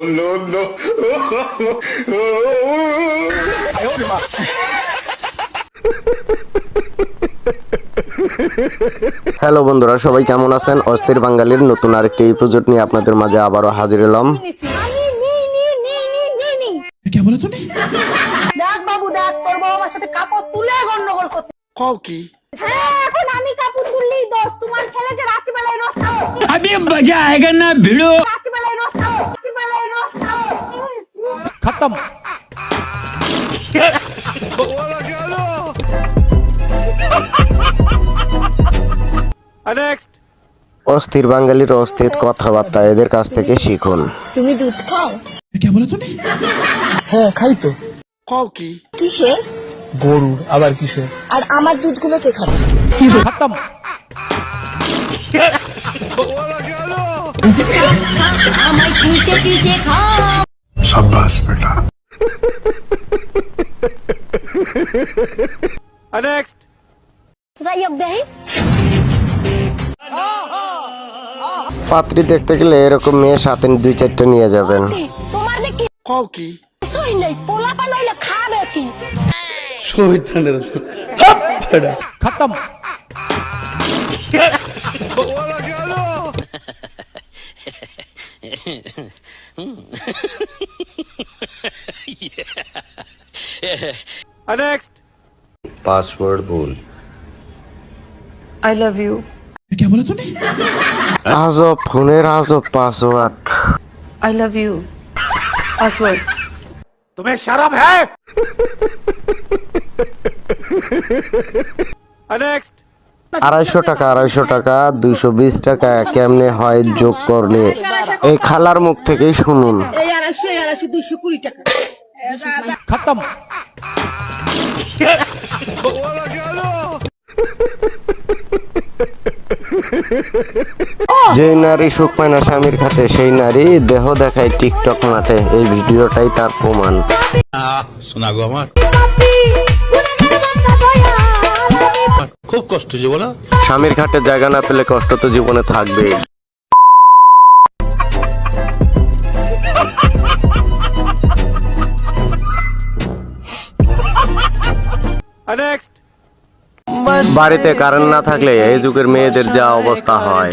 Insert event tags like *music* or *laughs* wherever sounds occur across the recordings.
no, no. I hold him hello বন্ধুরা সবাই কেমন আছেন? অস্থির বাঙালির নতুন আরেকটি প্রজেক্ট নিয়ে আপনাদের মাঝে আবারও হাজির এলাম। আমি কাপড় তুললেই দোষ। তোমার ছেলেকে মজা আয়েগা না ভিড়ো। খতম। অস্থির বাঙালির অস্থির কথাবার্তা এদের কাছ থেকে শিখুন। তুমি দুধ খাও? কে বলে তুমি হ্যাঁ খাই তো। খাও কি? কিসে? গরু আবার কিসে আর আমার দুধগুলো কে খাবে? খতম। *laughs* আমায় খুঁজে খুঁজে খাও? সাব্বাস বেটা। নেক্সট পাত্রী দেখতে গেলে এরকম মেয়ে সাথে দুই চারটে নিয়ে যাবেন। কি? *laughs* I love you. क्या बोला तूने আজব ফোনের আজব password I love you. Password. আড়াইশো টাকা আড়াইশো টাকা দুইশো বিশ টাকা কেমনে হয় যোগ করলে এই খালার মুখ থেকেই শুনুন এই আড়াইশো এই আড়াইশো দুইশো কুড়ি টাকা *laughs* যে নারী সুখ পায় না স্বামীর খাতে সেই নারী দেহ দেখায় টিকটক মাঠে। এই ভিডিওটাই তার প্রমাণ। শোনা গো আমার। খুব কষ্ট জীবন স্বামীর খাটে জায়গা না পেলে কষ্ট তো জীবনে থাকবেই। বাড়িতে কারেন্ট না থাকলে এই যুগের মেয়েদের যা অবস্থা হয়।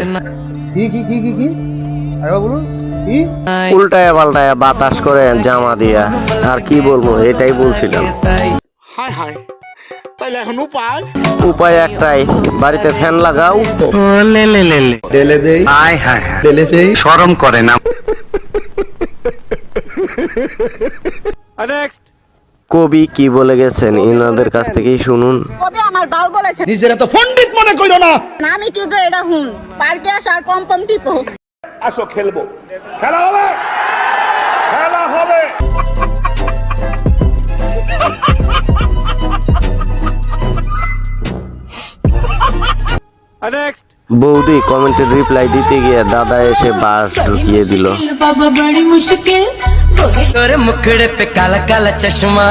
উল্টায় পাল্টায় বাতাস করে জামা দিয়া। আর কি বলব এটাই বলছিলাম। তাইলে এখন উপায়? উপায় একটাই বাড়িতে ফ্যান লাগাও। কবি কি বলে গেছেন? ইনাদের কাছ থেকেই শুনুন। কবে আমার বাল বলেছে? নিজের এত পণ্ডিত মনে কইরো না। আমি টিপে এটা হুন। পার্কে আসার পম পম টিপো। আসো খেলব। খেলা হবে? খেলা হবে। বৌদি কমেন্টের রিপ্লাই দিতে গিয়ে দাদা এসে বাস ঢুকিয়ে দিল। তোর মুখড়ে पे काला काला चश्मा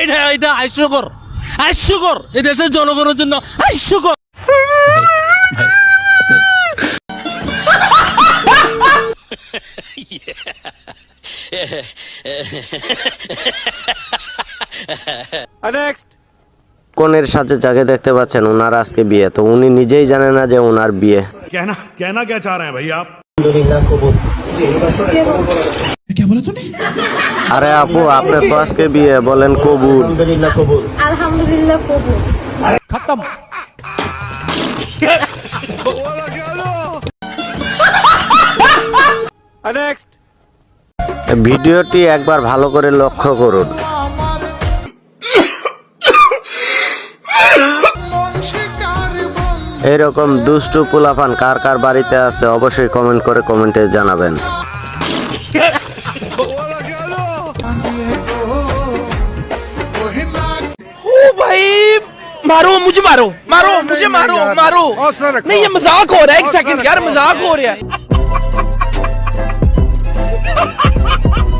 এটা এটা হাস্যকর হাস্যকর এই দেশের জনগণের জন্য হাস্যকর কনের সাথে যাকে দেখতে পাচ্ছেন ওনার আজকে বিয়ে তো উনি নিজেই জানে না যে ওনার বিয়ে कहना कहना क्या चाह रहे हैं भाई आप क्या बोला तूने আরে আপু আপনার তো আজকে বিয়ে বলেন কবুল আলহামদুলিল্লাহ কবুল खत्म ভিডিওটি একবার ভালো করে লক্ষ্য করুন এরকম দুষ্টু পোলাপান কার কার বাড়িতে আছে অবশ্যই কমেন্ট করে কমেন্টে জানাবেন ओ भाई मारो मुझे मारो मारो मुझे मारो मारो नहीं ये मजाक हो रहा है एक सेकंड यार मजाक हो रहा है *laughs*